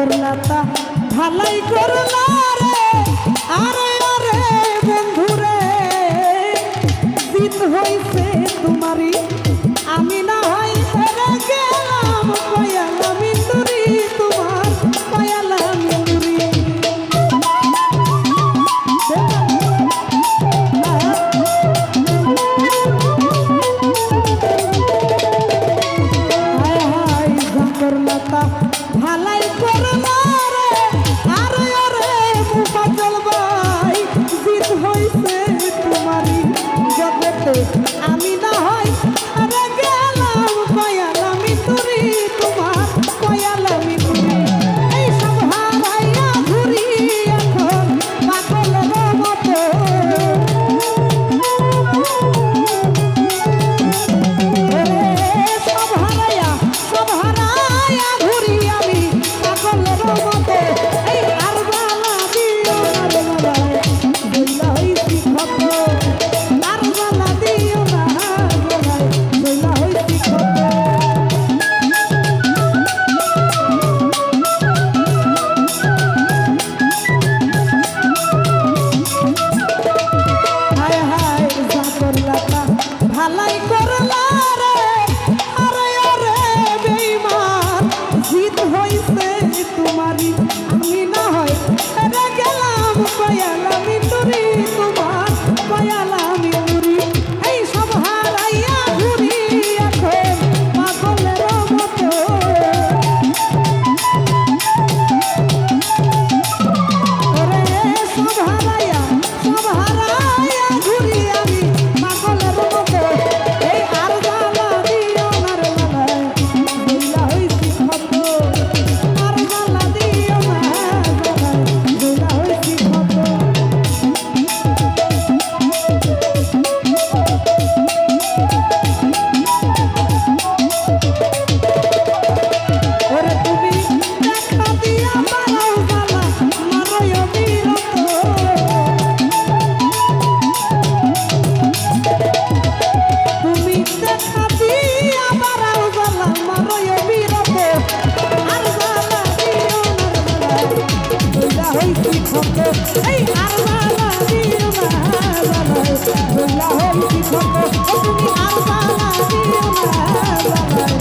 করলা তা ভালাই করলা রে। আরে আরে বন্ধু রে জিত হইছে তোমারই ভুলা হই শিখব তুমি হাল পালা দিও না